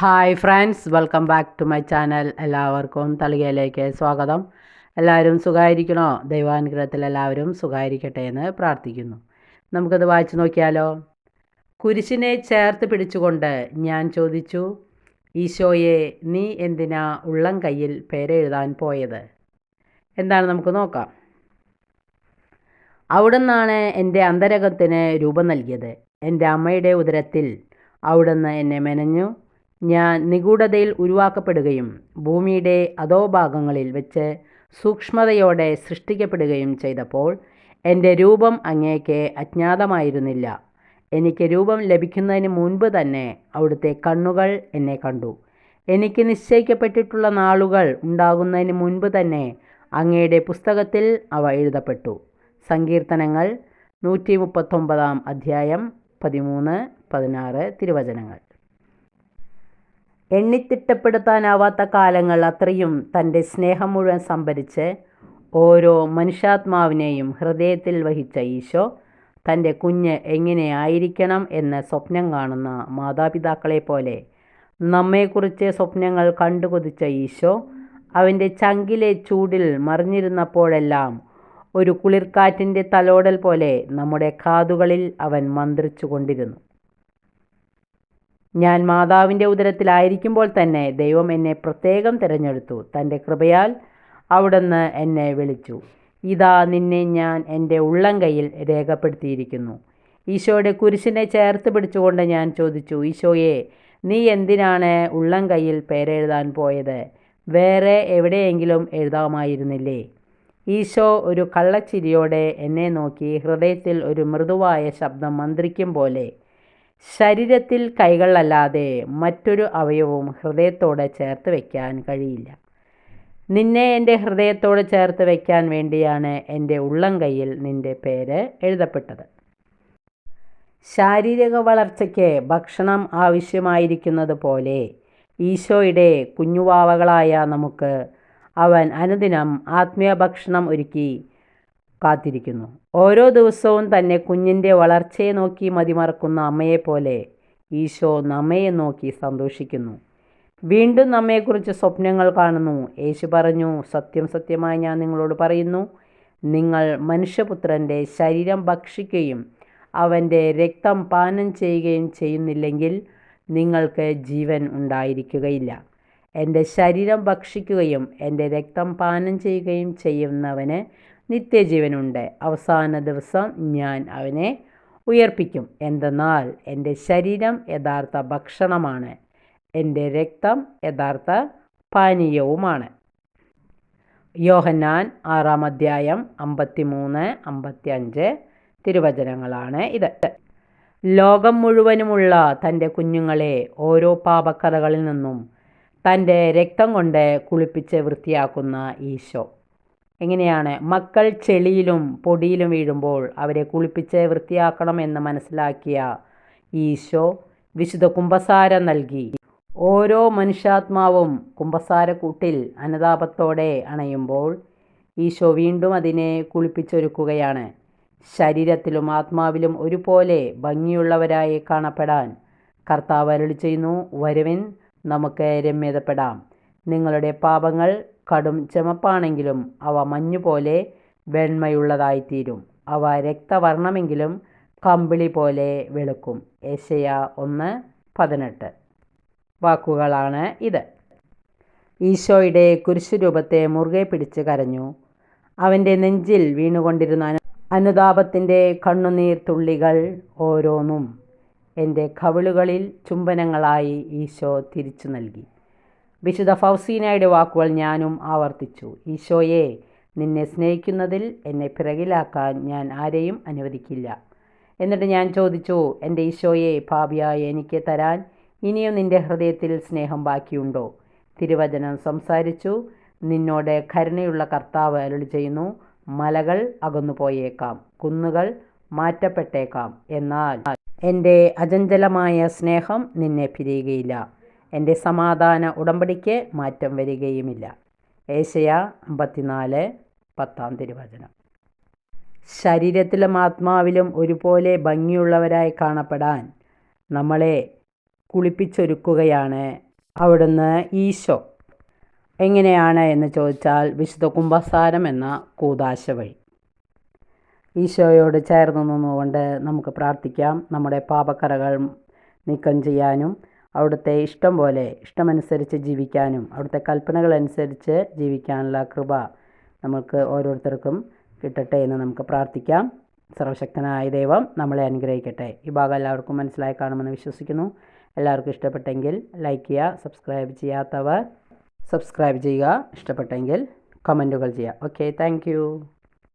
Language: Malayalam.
Hi friends welcome back to my channel എല്ലാവർക്കും തളികയിലേക്ക് സ്വാഗതം. എല്ലാവരും സുഖമായിരിക്കണോ ദൈവാനുഗ്രഹത്തിൽ എല്ലാവരും സുഖമായിരിക്കട്ടെ എന്ന് പ്രാർത്ഥിക്കുന്നു. നമുക്കത് വായിച്ചു നോക്കിയാലോ? കുരിശിനെ ചേർത്ത് പിടിച്ചുകൊണ്ട് ഞാൻ ചോദിച്ചു ഈശോയെ നീ എന്തിനാ ഉള്ളം കയ്യിൽ പേരെഴുതാൻ പോയത്? എന്താണ് നമുക്ക് നോക്കാം. അവിടുന്നാണ് എന്റെ അന്തരകത്തിന് രൂപം നൽകിയത്. എന്റെ അമ്മയുടെ ഉദരത്തിൽ അവിടുന്ന് എന്നെ മെനഞ്ഞു. ഞാൻ നിഗൂഢതയിൽ ഉരുവാക്കപ്പെടുകയും ഭൂമിയുടെ അധോഭാഗങ്ങളിൽ വെച്ച് സൂക്ഷ്മതയോടെ സൃഷ്ടിക്കപ്പെടുകയും ചെയ്തപ്പോൾ എന്റെ രൂപം അങ്ങേക്ക് അജ്ഞാതമായിരുന്നില്ല. എനിക്ക് രൂപം ലഭിക്കുന്നതിന് മുൻപ് തന്നെ അവിടുത്തെ കണ്ണുകൾ എന്നെ കണ്ടു. എനിക്ക് നിശ്ചയിക്കപ്പെട്ടിട്ടുള്ള നാളുകൾ ഉണ്ടാകുന്നതിന് മുൻപ് തന്നെ അങ്ങയുടെ പുസ്തകത്തിൽ അവ എഴുതപ്പെട്ടു. സങ്കീർത്തനങ്ങൾ നൂറ്റി മുപ്പത്തൊമ്പതാം അധ്യായം പതിമൂന്ന് പതിനാറ് തിരുവചനങ്ങൾ. എണ്ണിത്തിട്ടപ്പെടുത്താനാവാത്ത കാലങ്ങൾ അത്രയും തന്റെ സ്നേഹം മുഴുവൻ സംഭരിച്ച് ഓരോ മനുഷ്യാത്മാവിനെയും ഹൃദയത്തിൽ വഹിച്ച ഈശോ തന്റെ കുഞ്ഞ് എങ്ങനെയായിരിക്കണം എന്ന് സ്വപ്നം കാണുന്ന മാതാപിതാക്കളെ പോലെ നമ്മെക്കുറിച്ച് സ്വപ്നങ്ങൾ കണ്ടുകൊതിച്ച ഈശോ അവന്റെ ചങ്കിലെ ചൂടിൽ മറിഞ്ഞിരുന്നപ്പോഴെല്ലാം ഒരു കുളിർക്കാറ്റിന്റെ തലോടൽ പോലെ നമ്മുടെ കാതുകളിൽ അവൻ മന്ത്രിച്ചു കൊണ്ടിരുന്നു ഞാൻ മാതാവിന്റെ ഉദരത്തിലായിരിക്കുമ്പോൾ തന്നെ ദൈവം എന്നെ പ്രത്യേകം തിരഞ്ഞെടുത്തു. തന്റെ കൃപയാൽ അവിടുന്ന് എന്നെ വിളിച്ചു. ഇതാ നിന്നെ ഞാൻ എന്റെ ഉള്ളം കയ്യിൽ രേഖപ്പെടുത്തിയിരിക്കുന്നു. ഈശോയുടെ കുരിശിനെ ചേർത്ത് പിടിച്ചുകൊണ്ട് ഞാൻ ചോദിച്ചു ഈശോയെ നീ എന്തിനാണ് ഉള്ളം കയ്യിൽ പേരെഴുതാൻ പോയത്? വേറെ എവിടെയെങ്കിലും എഴുതാമായിരുന്നില്ലേ? ഈശോ ഒരു കള്ളച്ചിരിയോടെ എന്നെ നോക്കി ഹൃദയത്തിൽ ഒരു മൃദുവായ ശബ്ദം മന്ത്രിക്കും പോലെ ശരീരത്തിൽ കൈകളല്ലാതെ മറ്റൊരു അവയവവും ഹൃദയത്തോടെ ചേർത്ത് വയ്ക്കാൻ കഴിയില്ല. നിന്നെ എന്റെ ഹൃദയത്തോട് ചേർത്ത് വയ്ക്കാൻ വേണ്ടിയാണ് എന്റെ ഉള്ളം കയ്യിൽ നിന്റെ പേര് എഴുതപ്പെട്ടത്. ശാരീരിക വളർച്ചയ്ക്ക് ഭക്ഷണം ആവശ്യമായിരിക്കുന്നത് പോലെ ഈശോയുടെ കുഞ്ഞുവാവകളായ നമുക്ക് അവൻ അനുദിനം ആത്മീയ ഭക്ഷണം ഒരുക്കി കാത്തിരിക്കുന്നു. ഓരോ ദിവസവും തന്നെ കുഞ്ഞിന്റെ വളർച്ചയെ നോക്കി മതിമറക്കുന്ന അമ്മയെപ്പോലെ ഈശോ നമ്മയെ നോക്കി സന്തോഷിക്കുന്നു. വീണ്ടും നമ്മയെക്കുറിച്ച് സ്വപ്നങ്ങൾ കാണുന്നു. യേശു പറഞ്ഞു സത്യം സത്യമായി ഞാൻ നിങ്ങളോട് പറയുന്നു. നിങ്ങൾ മനുഷ്യപുത്രന്റെ ശരീരം ഭക്ഷിക്കുകയും അവന്റെ രക്തം പാനം ചെയ്യുകയും ചെയ്യുന്നില്ലെങ്കിൽ നിങ്ങൾക്ക് ജീവൻ ഉണ്ടായിരിക്കുകയില്ല. എന്റെ ശരീരം ഭക്ഷിക്കുകയും എന്റെ രക്തം പാനം ചെയ്യുകയും ചെയ്യുന്നവന് നിത്യജീവനുണ്ട്. അവസാന ദിവസം ഞാൻ അവനെ ഉയർപ്പിക്കും. എന്തെന്നാൽ എന്റെ ശരീരം യഥാർത്ഥ ഭക്ഷണമാണ്. എന്റെ രക്തം യഥാർത്ഥ പാനീയവുമാണ്. യോഹന്നാൻ ആറാം അധ്യായം അമ്പത്തി മൂന്ന് അമ്പത്തി അഞ്ച് തിരുവചനങ്ങളാണ് ഇത്. ലോകം മുഴുവനുമുള്ള തന്റെ കുഞ്ഞുങ്ങളെ ഓരോ പാപക്കഥകളിൽ നിന്നും തന്റെ രക്തം കൊണ്ട് കുളിപ്പിച്ച് വൃത്തിയാക്കുന്ന ഈശോ. എങ്ങനെയാണ്? മക്കൾ ചെളിയിലും പൊടിയിലും വീഴുമ്പോൾ അവരെ കുളിപ്പിച്ച് വൃത്തിയാക്കണം എന്ന് മനസ്സിലാക്കിയ ഈശോ വിശുദ്ധ കുംഭസാരം നൽകി. ഓരോ മനുഷ്യാത്മാവും കുംഭസാരക്കൂട്ടിൽ അനുതാപത്തോടെ അണയുമ്പോൾ ഈശോ വീണ്ടും അതിനെ കുളിപ്പിച്ചൊരുക്കുകയാണ്. ശരീരത്തിലും ആത്മാവിലും ഒരുപോലെ ഭംഗിയുള്ളവരായി കാണപ്പെടാൻ കർത്താവ് അരളി ചെയ്യുന്നു. വരുവിൻ നമുക്ക് രമ്യതപ്പെടാം. നിങ്ങളുടെ പാപങ്ങൾ കടും ചുമപ്പാണെങ്കിലും അവ മഞ്ഞുപോലെ വെണ്മയുള്ളതായിത്തീരും. അവ രക്തവർണമെങ്കിലും കമ്പിളി പോലെ വെളുക്കും. ഏശയ ഒന്ന് പതിനെട്ട്. വാക്കുകളാണ് ഇത്. ഈശോയുടെ കുരിശുരൂപത്തെ മുറുകെ പിടിച്ച് കരഞ്ഞു. അവന്റെ നെഞ്ചിൽ വീണുകൊണ്ടിരുന്ന അനുതാപത്തിന്റെ കണ്ണുനീർ തുള്ളികൾ ഓരോന്നും എന്റെ കവിളുകളിൽ ചുംബനങ്ങളായി ഈശോ തിരിച്ചു നൽകി. വിശുദ്ധ ഫൗസീനയുടെ വാക്കുകൾ ഞാനും ആവർത്തിച്ചു. ഈശോയെ നിന്നെ സ്നേഹിക്കുന്നതിൽ എന്നെ പിറകിലാക്കാൻ ഞാൻ ആരെയും അനുവദിക്കില്ല. എന്നിട്ട് ഞാൻ ചോദിച്ചു എന്റെ ഈശോയെ ഭാവിയായ എനിക്ക് തരാൻ ഇനിയും നിന്റെ ഹൃദയത്തിൽ സ്നേഹം ബാക്കിയുണ്ടോ? തിരുവചനം സംസാരിച്ചു. നിന്നോട് കരുണയുള്ള കർത്താവ് അരുളി ചെയ്യുന്നു മലകൾ അകന്നു പോയേക്കാം കുന്നുകൾ മാറ്റപ്പെട്ടേക്കാം എന്നാൽ എന്റെ അചഞ്ചലമായ സ്നേഹം നിന്നെ പിരിയുകയില്ല. എന്റെ സമാധാന ഉടമ്പടിക്ക് മാറ്റം വരികയുമില്ല. ഏശയ അമ്പത്തിനാല് പത്താം തിരുവചനം. ശരീരത്തിലും ആത്മാവിലും ഒരുപോലെ ഭംഗിയുള്ളവരായി കാണപ്പെടാൻ നമ്മളെ കുളിപ്പിച്ചൊരുക്കുകയാണ് അവിടുന്ന് ഈശോ. എങ്ങനെയാണ് എന്ന് ചോദിച്ചാൽ വിശുദ്ധ കുംഭസാരം എന്ന കൂതാശ വഴി. ഈശോയോട് ചേർന്ന് നിന്നുകൊണ്ട് നമുക്ക് പ്രാർത്ഥിക്കാം. നമ്മുടെ പാപക്കറകൾ നീക്കം ചെയ്യാനും അവിടുത്തെ ഇഷ്ടം പോലെ ഇഷ്ടമനുസരിച്ച് ജീവിക്കാനും അവിടുത്തെ കൽപ്പനകൾ അനുസരിച്ച് ജീവിക്കാനുള്ള കൃപ നമുക്ക് ഓരോരുത്തർക്കും കിട്ടട്ടെ എന്ന് നമുക്ക് പ്രാർത്ഥിക്കാം. സർവശക്തനായ ദൈവം നമ്മളെ അനുഗ്രഹിക്കട്ടെ. ഈ ഭാഗം എല്ലാവർക്കും മനസ്സിലായി കാണുമെന്ന് വിശ്വസിക്കുന്നു. എല്ലാവർക്കും ഇഷ്ടപ്പെട്ടെങ്കിൽ ലൈക്ക് ചെയ്യുക സബ്സ്ക്രൈബ് ചെയ്യാത്തവർ സബ്സ്ക്രൈബ് ചെയ്യുക. ഇഷ്ടപ്പെട്ടെങ്കിൽ കമന്റുകൾ ചെയ്യുക. Okay thank